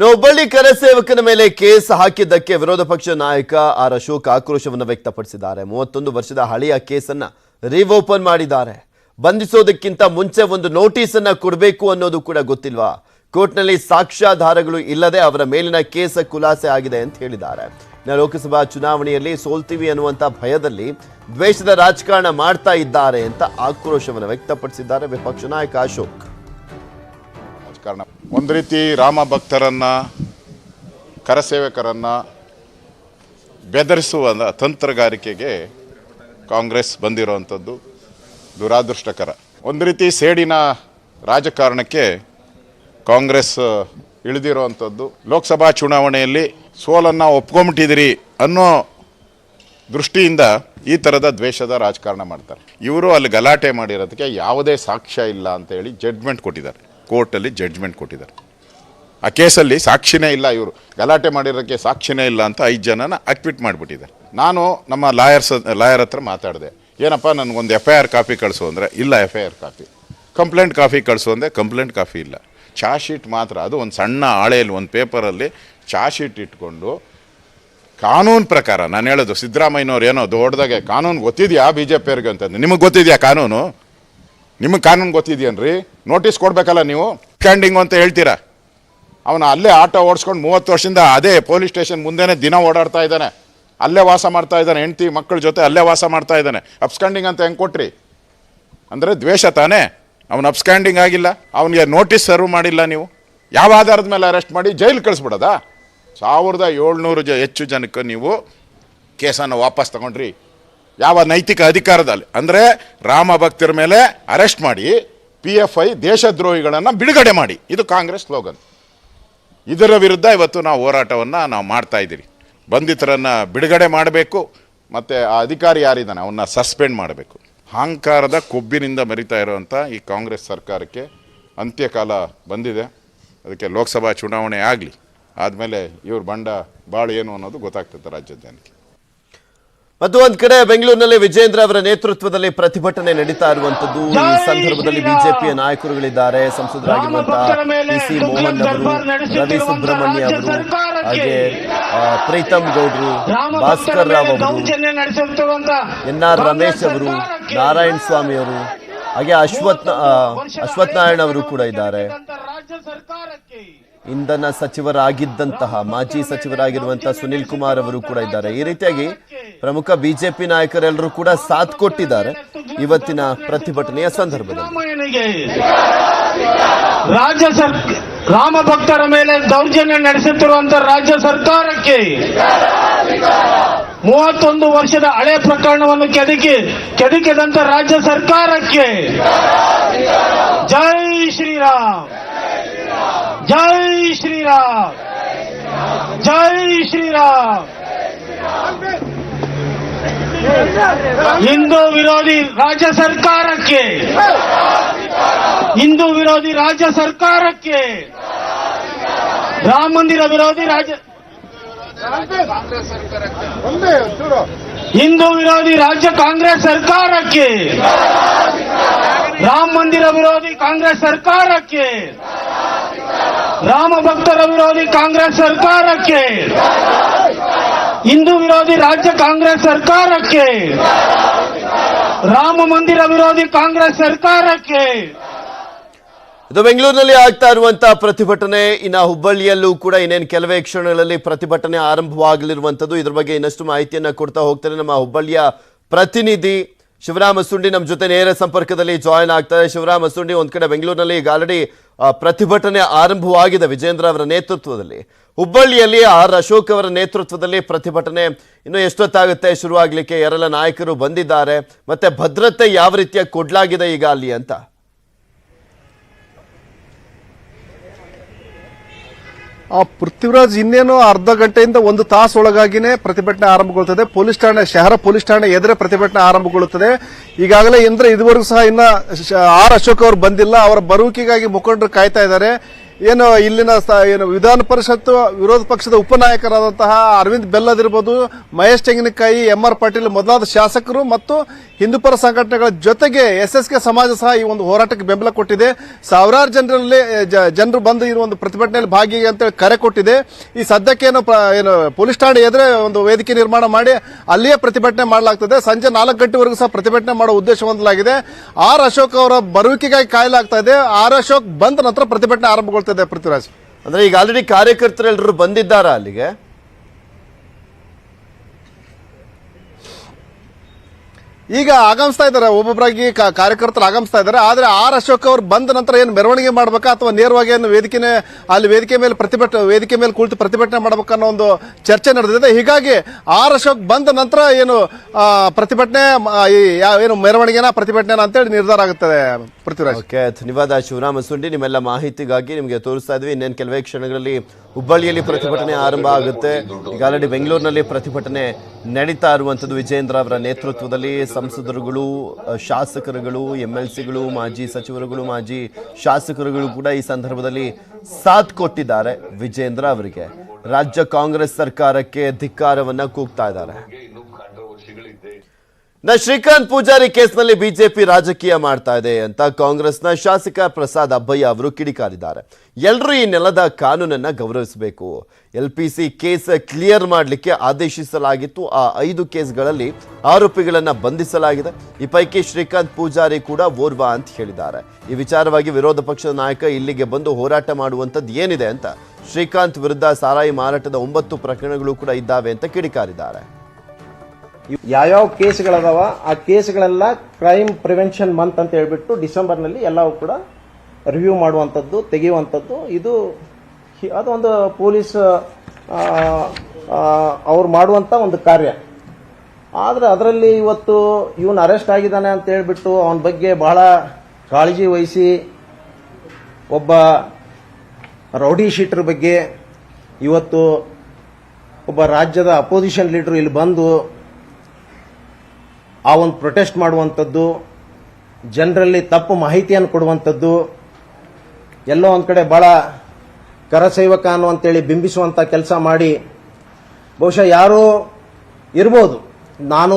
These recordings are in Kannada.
ಹುಬ್ಬಳ್ಳಿ ಕರಸೇವಕನ ಮೇಲೆ ಕೇಸ್ ಹಾಕಿದ್ದಕ್ಕೆ ವಿರೋಧ ಪಕ್ಷ ನಾಯಕ ಆರ್ ಅಶೋಕ್ ಆಕ್ರೋಶವನ್ನು ವ್ಯಕ್ತಪಡಿಸಿದ್ದಾರೆ. ಮೂವತ್ತೊಂದು ವರ್ಷದ ಹಳೆಯ ಕೇಸನ್ನ ರೀಓಪನ್ ಮಾಡಿದ್ದಾರೆ. ಬಂಧಿಸೋದಕ್ಕಿಂತ ಮುಂಚೆ ಒಂದು ನೋಟಿಸ್ ಅನ್ನ ಕೊಡಬೇಕು ಅನ್ನೋದು ಕೂಡ ಗೊತ್ತಿಲ್ವಾ? ಕೋರ್ಟ್ನಲ್ಲಿ ಸಾಕ್ಷ್ಯಾಧಾರಗಳು ಇಲ್ಲದೆ ಅವರ ಮೇಲಿನ ಕೇಸ್ ಖುಲಾಸೆ ಆಗಿದೆ ಅಂತ ಹೇಳಿದ್ದಾರೆ. ಲೋಕಸಭಾ ಚುನಾವಣೆಯಲ್ಲಿ ಸೋಲ್ತೀವಿ ಅನ್ನುವಂತ ಭಯದಲ್ಲಿ ದ್ವೇಷದ ರಾಜಕಾರಣ ಮಾಡ್ತಾ ಇದ್ದಾರೆ ಅಂತ ಆಕ್ರೋಶವನ್ನು ವ್ಯಕ್ತಪಡಿಸಿದ್ದಾರೆ ವಿಪಕ್ಷ ನಾಯಕ ಅಶೋಕ್. ರಾಜಕಾರಣ ಒಂದು ರೀತಿ ರಾಮ ಭಕ್ತರನ್ನು, ಕರಸೇವಕರನ್ನು ಬೆದರಿಸುವ ತಂತ್ರಗಾರಿಕೆಗೆ ಕಾಂಗ್ರೆಸ್ ಬಂದಿರುವಂಥದ್ದು ದುರಾದೃಷ್ಟಕರ. ಒಂದು ರೀತಿ ಸೇಡಿನ ರಾಜಕಾರಣಕ್ಕೆ ಕಾಂಗ್ರೆಸ್ ಇಳಿದಿರುವಂಥದ್ದು ಲೋಕಸಭಾ ಚುನಾವಣೆಯಲ್ಲಿ ಸೋಲನ್ನು ಒಪ್ಕೊಂಬಿಟ್ಟಿದ್ದೀರಿ ಅನ್ನೋ ದೃಷ್ಟಿಯಿಂದ ಈ ಥರದ ದ್ವೇಷದ ರಾಜಕಾರಣ ಮಾಡ್ತಾರೆ. ಇವರು ಅಲ್ಲಿ ಗಲಾಟೆ ಮಾಡಿರೋದಕ್ಕೆ ಯಾವುದೇ ಸಾಕ್ಷ್ಯ ಇಲ್ಲ ಅಂತ ಹೇಳಿ ಜಡ್ಜ್ಮೆಂಟ್ ಕೊಟ್ಟಿದ್ದಾರೆ. ಕೋರ್ಟಲ್ಲಿ ಜಡ್ಜ್ಮೆಂಟ್ ಕೊಟ್ಟಿದ್ದಾರೆ. ಆ ಕೇಸಲ್ಲಿ ಸಾಕ್ಷಿನೇ ಇಲ್ಲ ಇವರು. ಗಲಾಟೆ ಮಾಡಿರೋಕ್ಕೆ ಸಾಕ್ಷಿನೇ ಇಲ್ಲ ಅಂತ ಐದು ಜನನ ಅಕ್ವಿಟ್ ಮಾಡಿಬಿಟ್ಟಿದ್ದಾರೆ. ನಾನು ನಮ್ಮ ಲಾಯರ್ಸ್, ಲಾಯರ್ ಹತ್ರ ಮಾತಾಡಿದೆ. ಏನಪ್ಪ, ನನಗೊಂದು ಎಫ್ ಐ ಆರ್ ಕಾಪಿ ಕಳಿಸು ಅಂದರೆ, ಇಲ್ಲ F I R copy. Complaint copy ಕಳಿಸು ಅಂದರೆ ಕಂಪ್ಲೇಂಟ್ ಕಾಫಿ ಇಲ್ಲ. ಚಾರ್ಜ್ ಶೀಟ್ ಮಾತ್ರ, ಅದು ಒಂದು ಸಣ್ಣ ಹಾಳೆಯಲ್ಲಿ, ಒಂದು ಪೇಪರಲ್ಲಿ ಚಾರ್ಜ್ ಶೀಟ್ ಇಟ್ಕೊಂಡು ಕಾನೂನು ಪ್ರಕಾರ, ನಾನು ಹೇಳೋದು ಸಿದ್ದರಾಮಯ್ಯನವ್ರು ಏನೋ ದೊಡ್ಡದಾಗೆ ಕಾನೂನು ಗೊತ್ತಿದೆಯಾ ಬಿ ಜೆ ಪಿಯವ್ರಿಗೆ ಅಂತಂದು? ನಿಮಗೆ ಗೊತ್ತಿದೆಯಾ ಕಾನೂನು? ನಿಮಗೆ ಕಾನೂನು ಗೊತ್ತಿದೆಯೇನ್ರಿ? ನೋಟಿಸ್ ಕೊಡಬೇಕಲ್ಲ ನೀವು? ಕ್ಯಾಂಡಿಂಗ್ ಅಂತ ಹೇಳ್ತೀರಾ? ಅವನು ಅಲ್ಲೇ ಆಟೋ ಓಡಿಸ್ಕೊಂಡು ಮೂವತ್ತು ವರ್ಷದಿಂದ ಅದೇ ಪೊಲೀಸ್ ಸ್ಟೇಷನ್ ಮುಂದೆನೇ ದಿನ ಓಡಾಡ್ತಾ ಇದ್ದಾನೆ. ಅಲ್ಲೇ ವಾಸ ಮಾಡ್ತಾ ಇದ್ದಾನೆ. ಹೆಂಡ್ತಿ, ಮಕ್ಕಳ ಜೊತೆ ಅಲ್ಲೇ ವಾಸ ಮಾಡ್ತಾ ಇದ್ದಾನೆ. ಅಪ್ಸ್ಕ್ಯಾಂಡಿಂಗ್ ಅಂತ ಹೆಂಗೆ ಕೊಟ್ರಿ? ಅಂದರೆ ದ್ವೇಷ ತಾನೇ? ಅವನು ಅಪ್ಸ್ಕ್ಯಾಂಡಿಂಗ್ ಆಗಿಲ್ಲ. ಅವನಿಗೆ ನೋಟಿಸ್ ಸರ್ವ್ ಮಾಡಿಲ್ಲ ನೀವು. ಯಾವ ಆಧಾರದ ಮೇಲೆ ಅರೆಸ್ಟ್ ಮಾಡಿ ಜೈಲು ಕಳಿಸ್ಬಿಡೋದಾ? ಸಾವಿರದ ಏಳ್ನೂರು ಜ ಹೆಚ್ಚು ಜನಕ್ಕೆ ನೀವು ಕೇಸನ್ನು ವಾಪಸ್ ತಗೊಂಡ್ರಿ. ಯಾವ ನೈತಿಕ ಅಧಿಕಾರದಲ್ಲಿ? ಅಂದರೆ ರಾಮ ಭಕ್ತರ ಮೇಲೆ ಅರೆಸ್ಟ್ ಮಾಡಿ ಪಿ ಎಫ್ ಐ ದೇಶದ್ರೋಹಿಗಳನ್ನು ಬಿಡುಗಡೆ ಮಾಡಿ. ಇದು ಕಾಂಗ್ರೆಸ್ ಸ್ಲೋಗನ್. ಇದರ ವಿರುದ್ಧ ಇವತ್ತು ನಾವು ಹೋರಾಟವನ್ನು ನಾವು ಮಾಡ್ತಾ ಇದ್ದೀವಿ ಬಂಧಿತರನ್ನು ಬಿಡುಗಡೆ ಮಾಡಬೇಕು, ಮತ್ತು ಆ ಅಧಿಕಾರಿ ಯಾರಿದ್ದಾನೆ ಅವನ್ನ ಸಸ್ಪೆಂಡ್ ಮಾಡಬೇಕು. ಅಹಂಕಾರದ ಕೊಬ್ಬಿನಿಂದ ಮರಿತಾ ಇರುವಂಥ ಈ ಕಾಂಗ್ರೆಸ್ ಸರ್ಕಾರಕ್ಕೆ ಅಂತ್ಯಕಾಲ ಬಂದಿದೆ. ಅದಕ್ಕೆ ಲೋಕಸಭಾ ಚುನಾವಣೆ ಆಗಲಿ. ಆದಮೇಲೆ ಇವ್ರ ಬಂಡ ಭಾಳ ಏನು ಅನ್ನೋದು ಗೊತ್ತಾಗ್ತದೆ ರಾಜ್ಯದ ಜನಕ್ಕೆ ಮತ್ತು ಒಂದ್ ಕಡೆ ಬೆಂಗಳೂರಿನಲ್ಲಿ ವಿಜೇಂದ್ರ ಅವರ ನೇತೃತ್ವದಲ್ಲಿ ಪ್ರತಿಭಟನೆ ನಡೀತಾ ಇರುವಂತದ್ದು ಈ ಸಂದರ್ಭದಲ್ಲಿ ಬಿಜೆಪಿಯ ನಾಯಕರುಗಳಿದ್ದಾರೆ. ಸಂಸದರಾಗಿರುವಂತಹ ಪಿ ಸಿ ಮೋಹನ್ ಅವರು ರವಿ ಸುಬ್ರಹ್ಮಣ್ಯ ಅವರು ಹಾಗೆ ಪ್ರೀತಮ್ ಗೌಡ್ರು ಭಾಸ್ಕರ್ ರಾವ್ ಅವರು ಎನ್ ಆರ್ ರಮೇಶ್ ಅವರು ನಾರಾಯಣ ಸ್ವಾಮಿ ಅವರು ಹಾಗೆ ಅಶ್ವಥ್ ಆ, ಅಶ್ವಥ್ ನಾರಾಯಣ ಅವರು ಕೂಡ ಇದ್ದಾರೆ. ಇಂಧನ ಸಚಿವರಾಗಿದ್ದಂತಹ ಮಾಜಿ ಸಚಿವರಾಗಿರುವಂತಹ ಸುನಿಲ್ ಕುಮಾರ್ ಅವರು ಕೂಡ ಇದ್ದಾರೆ. ಈ ರೀತಿಯಾಗಿ ಪ್ರಮುಖ ಬಿಜೆಪಿ ನಾಯಕರೆಲ್ಲರೂ ಕೂಡ ಸಾಥ್ ಕೊಟ್ಟಿದ್ದಾರೆ ಇವತ್ತಿನ ಪ್ರತಿಭಟನೆಯ ಸಂದರ್ಭದಲ್ಲಿ. ರಾಜ್ಯ ರಾಮ ಭಕ್ತರ ಮೇಲೆ ದೌರ್ಜನ್ಯ ನಡೆಸುತ್ತಿರುವಂತಹ ರಾಜ್ಯ ಸರ್ಕಾರಕ್ಕೆ ಮೂವತ್ತೊಂದು ವರ್ಷದ ಹಳೆ ಪ್ರಕರಣವನ್ನು ಕೆದಕಿ ಕೆದಕಿದಂತ ರಾಜ್ಯ ಸರ್ಕಾರಕ್ಕೆ ಜೈ ಶ್ರೀರಾಮ್. ಜೈ ಶ್ರೀರಾಮ್. ಜೈ ಶ್ರೀರಾಮ್. ಹಿಂದೂ ವಿರೋಧಿ ರಾಜ್ಯ ಸರ್ಕಾರಕ್ಕೆ. ಹಿಂದೂ ವಿರೋಧಿ ರಾಜ್ಯ ಸರ್ಕಾರಕ್ಕೆ. ರಾಮ ಮಂದಿರ ವಿರೋಧಿ ರಾಜ್ಯ ಹಿಂದೂ ವಿರೋಧಿ ರಾಜ್ಯ ಕಾಂಗ್ರೆಸ್ ಸರ್ಕಾರಕ್ಕೆ. ರಾಮ ಮಂದಿರ ವಿರೋಧಿ ಕಾಂಗ್ರೆಸ್ ಸರ್ಕಾರಕ್ಕೆ. ರಾಮ ಭಕ್ತರ ವಿರೋಧಿ ಕಾಂಗ್ರೆಸ್ ಸರ್ಕಾರಕ್ಕೆ. ಹಿಂದೂ ವಿರೋಧಿ ರಾಜ್ಯ ಕಾಂಗ್ರೆಸ್ ಸರ್ಕಾರಕ್ಕೆ. ರಾಮ ಮಂದಿರ ವಿರೋಧಿ ಕಾಂಗ್ರೆಸ್ ಸರ್ಕಾರಕ್ಕೆ. ಇದು ಬೆಂಗಳೂರಿನಲ್ಲಿ ಆಗ್ತಾ ಇರುವಂತಹ ಪ್ರತಿಭಟನೆ. ಇನ್ನು ಹುಬ್ಬಳ್ಳಿಯಲ್ಲೂ ಕೂಡ ಇನ್ನೇನು ಕೆಲವೇ ಕ್ಷಣಗಳಲ್ಲಿ ಪ್ರತಿಭಟನೆ ಆರಂಭವಾಗಲಿರುವಂಥದ್ದು. ಇದ್ರ ಬಗ್ಗೆ ಇನ್ನಷ್ಟು ಮಾಹಿತಿಯನ್ನು ಕೊಡ್ತಾ ಹೋಗ್ತಾರೆ ನಮ್ಮ ಹುಬ್ಬಳ್ಳಿಯ ಪ್ರತಿನಿಧಿ. ಶಿವರಾಮ ಸುಂಡಿ ನಮ್ಮ ಜೊತೆ ನೇರ ಸಂಪರ್ಕದಲ್ಲಿ ಜಾಯಿನ್ ಆಗ್ತಾರೆ. ಶಿವರಾಮ ಸುಂಡಿ, ಒಂದ್ ಕಡೆ ಬೆಂಗಳೂರಿನಲ್ಲಿ ಈಗ ಆಲ್ರೆಡಿ ಪ್ರತಿಭಟನೆ ಆರಂಭವಾಗಿದೆ ವಿಜೇಂದ್ರ ಅವರ ನೇತೃತ್ವದಲ್ಲಿ. ಹುಬ್ಬಳ್ಳಿಯಲ್ಲಿ ಆರ್ ಅಶೋಕ್ ಅವರ ನೇತೃತ್ವದಲ್ಲಿ ಪ್ರತಿಭಟನೆ ಇನ್ನು ಎಷ್ಟೊತ್ತಾಗುತ್ತೆ ಶುರುವಾಗ್ಲಿಕ್ಕೆ ಯಾರೆಲ್ಲ ನಾಯಕರು ಬಂದಿದ್ದಾರೆ, ಮತ್ತೆ ಭದ್ರತೆ ಯಾವ ರೀತಿಯ ಕೊಡ್ಲಾಗಿದೆ ಈಗ ಅಲ್ಲಿ ಅಂತ? ಆ ಪೃಥ್ವಿರಾಜ್ ಇನ್ನೇನು ಅರ್ಧ ಗಂಟೆಯಿಂದ ಒಂದು ತಾಸು ಒಳಗಾಗಿನೇ ಪ್ರತಿಭಟನೆ ಆರಂಭಗೊಳ್ಳುತ್ತದೆ ಪೊಲೀಸ್ ಠಾಣೆ, ಶಹರ ಪೊಲೀಸ್ ಠಾಣೆ ಎದುರೇ ಪ್ರತಿಭಟನೆ ಆರಂಭಗೊಳ್ಳುತ್ತದೆ. ಈಗಾಗಲೇ ಇಂದ್ರ ಇದುವರೆಗೂ ಸಹ ಇನ್ನ ಆರ್ ಅಶೋಕ್ ಅವರು ಬಂದಿಲ್ಲ. ಅವರ ಬರುವಿಕೆಗಾಗಿ ಮುಖಂಡರು ಕಾಯ್ತಾ ಇದ್ದಾರೆ. ಏನು ಇಲ್ಲಿನ ಏನು ವಿಧಾನ ಪರಿಷತ್ ವಿರೋಧ ಪಕ್ಷದ ಉಪನಾಯಕರಾದಂತಹ ಅರವಿಂದ್ ಬೆಲ್ಲದಿರ್ಬೋದು ಮಹೇಶ್ ತೆಂಗಿನಕಾಯಿ ಎಂ ಆರ್ ಪಾಟೀಲ್ ಮೊದಲಾದ ಶಾಸಕರು ಮತ್ತು ಹಿಂದೂಪರ ಸಂಘಟನೆಗಳ ಜೊತೆಗೆ ಎಸ್ ಎಸ್ ಕೆ ಸಮಾಜ ಸಹ ಈ ಒಂದು ಹೋರಾಟಕ್ಕೆ ಬೆಂಬಲ ಕೊಟ್ಟಿದೆ. ಸಾವಿರಾರು ಜನರಲ್ಲಿ ಜನರು ಬಂದು ಈ ಒಂದು ಪ್ರತಿಭಟನೆಯಲ್ಲಿ ಭಾಗಿ ಅಂತೇಳಿ ಕರೆ ಕೊಟ್ಟಿದೆ. ಈ ಸದ್ಯಕ್ಕೆ ಏನು ಏನು ಪೊಲೀಸ್ ಠಾಣೆ ಎದುರೇ ಒಂದು ವೇದಿಕೆ ನಿರ್ಮಾಣ ಮಾಡಿ ಅಲ್ಲಿಯೇ ಪ್ರತಿಭಟನೆ ಮಾಡಲಾಗ್ತದೆ. ಸಂಜೆ ನಾಲ್ಕು ಗಂಟೆವರೆಗೂ ಸಹ ಪ್ರತಿಭಟನೆ ಮಾಡುವ ಉದ್ದೇಶ ಹೊಂದಲಾಗಿದೆ. ಆರ್ ಅಶೋಕ್ ಅವರ ಬರುವಿಕೆಗಾಗಿ ಕಾಯಲಾಗ್ತಾ ಇದೆ. ಆರ್ ಅಶೋಕ್ ಬಂದ ನಂತರ ಪ್ರತಿಭಟನೆ ಆರಂಭಗೊಳ್ತದೆ ಪೃಥ್ವಿರಾಜ್. ಅಂದ್ರೆ ಈಗ ಆಲ್ರೆಡಿ ಕಾರ್ಯಕರ್ತರೆಲ್ಲರೂ ಬಂದಿದ್ದಾರಾ ಅಲ್ಲಿಗೆ? ಈಗ ಆಗಮಿಸ್ತಾ ಇದ್ದಾರೆ, ಒಬ್ಬೊಬ್ಬರಾಗಿ ಕಾರ್ಯಕರ್ತರು ಆಗಮಿಸ್ತಾ ಇದ್ದಾರೆ. ಆದರೆ ಆರ್ ಅಶೋಕ್ ಅವರು ಬಂದ ನಂತರ ಏನು ಮೆರವಣಿಗೆ ಮಾಡ್ಬೇಕಾ ಅಥವಾ ನೇರವಾಗಿ ಏನು ವೇದಿಕೆನೆ, ಅಲ್ಲಿ ವೇದಿಕೆ ಮೇಲೆ ಪ್ರತಿಭಟನೆ, ವೇದಿಕೆ ಮೇಲೆ ಕುಳಿತು ಪ್ರತಿಭಟನೆ ಮಾಡಬೇಕು ಅನ್ನೋ ಒಂದು ಚರ್ಚೆ ನಡೆದಿದೆ. ಹೀಗಾಗಿ ಆರ್ ಅಶೋಕ್ ಬಂದ ನಂತರ ಏನು ಪ್ರತಿಭಟನೆ ಏನು ಮೆರವಣಿಗೆನ ಪ್ರತಿಭಟನೆ ಅಂತೇಳಿ ನಿರ್ಧಾರ ಆಗುತ್ತದೆ, ಪೃಥ್ವಿರಾಜ್. ಓಕೆ, ಧನ್ಯವಾದ, ಶಿವರಾಮ ಸುಂಡಿ. ನಿಮ್ಮೆಲ್ಲ ಮಾಹಿತಿಗಾಗಿ ನಿಮಗೆ ತೋರಿಸ್ತಾ ಇದ್ವಿ. ಇನ್ನೇನು ಕೆಲವೇ ಕ್ಷಣಗಳಲ್ಲಿ ಹುಬ್ಬಳ್ಳಿಯಲ್ಲಿ ಪ್ರತಿಭಟನೆ ಆರಂಭ ಆಗುತ್ತೆ. ಈಗ ಆಲ್ರೆಡಿ ಬೆಂಗಳೂರಿನಲ್ಲಿ ಪ್ರತಿಭಟನೆ ನಡೀತಾ ಇರುವಂಥದ್ದು ವಿಜೇಂದ್ರ ಅವರ ನೇತೃತ್ವದಲ್ಲಿ. ಸಂಸದರುಗಳು ಶಾಸಕರುಗಳು ಎಂ ಎಲ್ ಸಿಗಳು ಮಾಜಿ ಸಚಿವರುಗಳು, ಮಾಜಿ ಶಾಸಕರುಗಳು ಕೂಡ ಈ ಸಂದರ್ಭದಲ್ಲಿ ಸಾಥ್ ಕೊಟ್ಟಿದ್ದಾರೆ ವಿಜೇಂದ್ರ ಅವರಿಗೆ. ರಾಜ್ಯ ಕಾಂಗ್ರೆಸ್ ಸರ್ಕಾರಕ್ಕೆ ಧಿಕ್ಕಾರವನ್ನ ಕೂಗ್ತಾ ಇದ್ದಾರೆ. ನ ಶ್ರೀಕಾಂತ್ ಪೂಜಾರಿ ಕೇಸ್ನಲ್ಲಿ ಬಿಜೆಪಿ ರಾಜಕೀಯ ಮಾಡ್ತಾ ಇದೆ ಅಂತ ಕಾಂಗ್ರೆಸ್ನ ಶಾಸಕ ಪ್ರಸಾದ್ ಅಬ್ಬಯ್ಯ ಅವರು ಕಿಡಿಕಾರಿದ್ದಾರೆ. ಎಲ್ಲರೂ ಈ ನೆಲದ ಕಾನೂನನ್ನ ಗೌರವಿಸಬೇಕು. L P C case clear ಮಾಡಲಿಕ್ಕೆ ಆದೇಶಿಸಲಾಗಿತ್ತು. ಆ ಐದು ಕೇಸ್ಗಳಲ್ಲಿ ಆರೋಪಿಗಳನ್ನ ಬಂಧಿಸಲಾಗಿದೆ. ಈ ಪೈಕಿ ಶ್ರೀಕಾಂತ್ ಪೂಜಾರಿ ಕೂಡ ಓರ್ವ ಅಂತ ಹೇಳಿದ್ದಾರೆ. ಈ ವಿಚಾರವಾಗಿ ವಿರೋಧ ಪಕ್ಷದ ನಾಯಕ ಇಲ್ಲಿಗೆ ಬಂದು ಹೋರಾಟ ಮಾಡುವಂಥದ್ದು ಏನಿದೆ ಅಂತ ಶ್ರೀಕಾಂತ್ ವಿರುದ್ಧ ಸಾರಾಯಿ ಮಾರಾಟದ ಒಂಬತ್ತು ಪ್ರಕರಣಗಳು ಕೂಡ ಇದ್ದಾವೆ ಅಂತ ಕಿಡಿಕಾರಿದ್ದಾರೆ. ಯಾವ್ಯಾವ ಕೇಸ್ಗಳದಾವ, ಆ ಕೇಸ್ಗಳೆಲ್ಲ ಕ್ರೈಮ್ ಪ್ರಿವೆನ್ಷನ್ ಮಂತ್ ಅಂತ ಹೇಳ್ಬಿಟ್ಟು ಡಿಸೆಂಬರ್ನಲ್ಲಿ ಎಲ್ಲವೂ ಕೂಡ ರಿವ್ಯೂ ಮಾಡುವಂಥದ್ದು, ತೆಗೆಯುವಂಥದ್ದು. ಇದು ಅದೊಂದು ಪೊಲೀಸ್ ಅವ್ರು ಮಾಡುವಂಥ ಒಂದು ಕಾರ್ಯ. ಆದರೆ ಅದರಲ್ಲಿ ಇವತ್ತು ಇವನು ಅರೆಸ್ಟ್ ಆಗಿದ್ದಾನೆ ಅಂತ ಹೇಳ್ಬಿಟ್ಟು ಅವನ ಬಗ್ಗೆ ಬಹಳ ಕಾಳಜಿ ವಹಿಸಿ ಒಬ್ಬ ರೌಡಿ ಶೀಟರ್ ಬಗ್ಗೆ ಇವತ್ತು ಒಬ್ಬ ರಾಜ್ಯದ ಅಪೋಸಿಷನ್ ಲೀಡರ್ ಇಲ್ಲಿ ಬಂದು ಆ ಒಂದು ಪ್ರೊಟೆಸ್ಟ್ ಮಾಡುವಂಥದ್ದು, ಜನರಲ್ಲಿ ತಪ್ಪು ಮಾಹಿತಿಯನ್ನು ಕೊಡುವಂಥದ್ದು, ಎಲ್ಲೋ ಒಂದು ಕಡೆ ಭಾಳ ಕರಸೈವಕ ಅನ್ನುವಂಥೇಳಿ ಬಿಂಬಿಸುವಂಥ ಕೆಲಸ ಮಾಡಿ, ಬಹುಶಃ ಯಾರೂ ಇರ್ಬೋದು. ನಾನು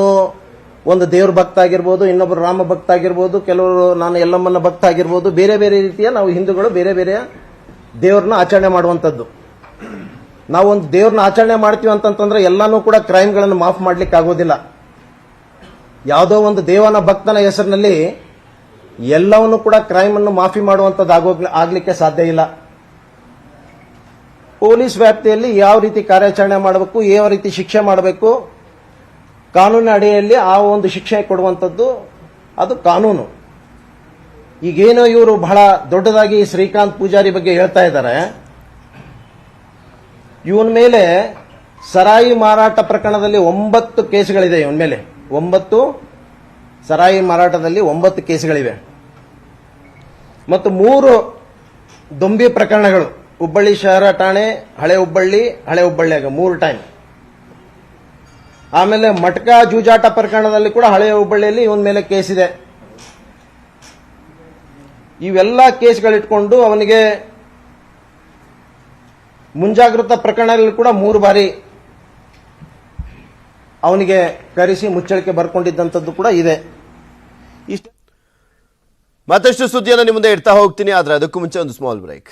ಒಂದು ದೇವ್ರ ಭಕ್ತ ಆಗಿರ್ಬೋದು ಇನ್ನೊಬ್ಬರು ರಾಮ ಭಕ್ತ ಆಗಿರ್ಬೋದು, ಕೆಲವರು ನಾನು ಎಲ್ಲಮ್ಮನ ಭಕ್ತ ಆಗಿರ್ಬೋದು, ಬೇರೆ ಬೇರೆ ರೀತಿಯ ನಾವು ಹಿಂದೂಗಳು ಬೇರೆ ಬೇರೆ ದೇವ್ರನ್ನ ಆಚರಣೆ ಮಾಡುವಂಥದ್ದು. ನಾವು ಒಂದು ದೇವ್ರನ್ನ ಆಚರಣೆ ಮಾಡ್ತೀವಿ ಅಂತಂತಂದ್ರೆ ಎಲ್ಲಾನು ಕೂಡ ಕ್ರೈಮ್ಗಳನ್ನು ಮಾಫ್ ಮಾಡ್ಲಿಕ್ಕೆ ಆಗೋದಿಲ್ಲ ಯಾವುದೋ ಒಂದು ದೇವನ ಭಕ್ತನ ಹೆಸರಿನಲ್ಲಿ ಎಲ್ಲವನ್ನು ಕೂಡ ಕ್ರೈಮ್ ಅನ್ನು ಮಾಫಿ ಮಾಡುವಂಥದ್ದು ಆಗೋ ಆಗ್ಲಿಕ್ಕೆ ಸಾಧ್ಯ ಇಲ್ಲ. ಪೊಲೀಸ್ ವ್ಯಾಪ್ತಿಯಲ್ಲಿ ಯಾವ ರೀತಿ ಕಾರ್ಯಾಚರಣೆ ಮಾಡಬೇಕು, ಯಾವ ರೀತಿ ಶಿಕ್ಷೆ ಮಾಡಬೇಕು, ಕಾನೂನಿನ ಅಡಿಯಲ್ಲಿ ಆ ಒಂದು ಶಿಕ್ಷೆ ಕೊಡುವಂಥದ್ದು, ಅದು ಕಾನೂನು. ಈಗೇನೋ ಇವರು ಬಹಳ ದೊಡ್ಡದಾಗಿ ಶ್ರೀಕಾಂತ್ ಪೂಜಾರಿ ಬಗ್ಗೆ ಹೇಳ್ತಾ ಇದ್ದಾರೆ. ಇವನ ಮೇಲೆ ಸರಾಯಿ ಮಾರಾಟ ಪ್ರಕರಣದಲ್ಲಿ ಒಂಬತ್ತು ಕೇಸ್ಗಳಿದೆ ಇವನ ಮೇಲೆ. ಒಂಬತ್ತು ಸರಾಯಿ ಮಾರಾಟದಲ್ಲಿ ಒಂಬತ್ತು ಕೇಸ್ಗಳಿವೆ. ಮತ್ತು ಮೂರು ದೊಂಬಿ ಪ್ರಕರಣಗಳು. ಹುಬ್ಬಳ್ಳಿ ಶಹರ ಠಾಣೆ, ಹಳೆ ಹುಬ್ಬಳ್ಳಿ, ಹಳೆ ಹುಬ್ಬಳ್ಳಿಯಾಗ ಮೂರು ಟೈಮ್ ಆಮೇಲೆ ಮಟ್ಕ ಜೂಜಾಟ ಪ್ರಕರಣದಲ್ಲಿ ಕೂಡ ಹಳೆ ಹುಬ್ಬಳ್ಳಿಯಲ್ಲಿ ಇವನ ಮೇಲೆ ಕೇಸ್ ಇದೆ. ಇವೆಲ್ಲ ಕೇಸ್ಗಳಿಟ್ಕೊಂಡು ಅವನಿಗೆ ಮುಂಜಾಗ್ರತಾ ಪ್ರಕರಣಗಳಲ್ಲಿ ಕೂಡ ಮೂರು ಬಾರಿ ಅವನಿಗೆ ಕರೆಸಿ ಮುಚ್ಚಳಿಕೆ ಬರ್ಕೊಂಡಿದ್ದಂಥದ್ದು ಕೂಡ ಇದೆ. ಇಷ್ಟು ಮತ್ತಷ್ಟು ಸುದ್ದಿಯನ್ನು ನಿಮ್ಮ ಮುಂದೆ ಇಡ್ತಾ ಹೋಗ್ತೀನಿ, ಆದರೆ ಅದಕ್ಕೂ ಮುಂಚೆ ಒಂದು ಸ್ಮಾಲ್ ಬ್ರೇಕ್